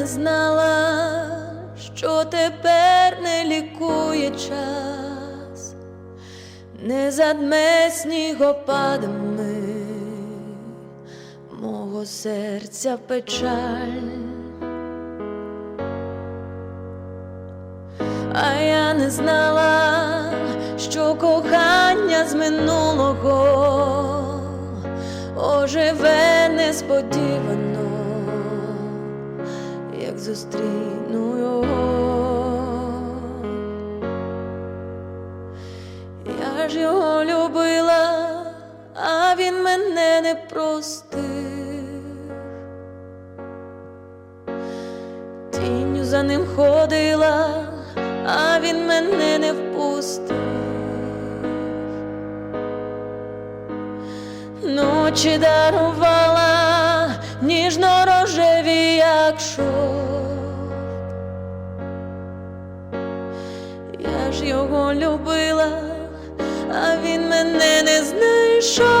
не знала, що тепер не лікує час, не задме снігопадами мого серця печаль. А я не знала, що кохання з минулого оживе несподівано, зустріну його. Я ж його любила, а він мене не простив. Тінню за ним ходила, а він мене не впустив. Ночі дарувала Ж його любила, а він мене не знайшов.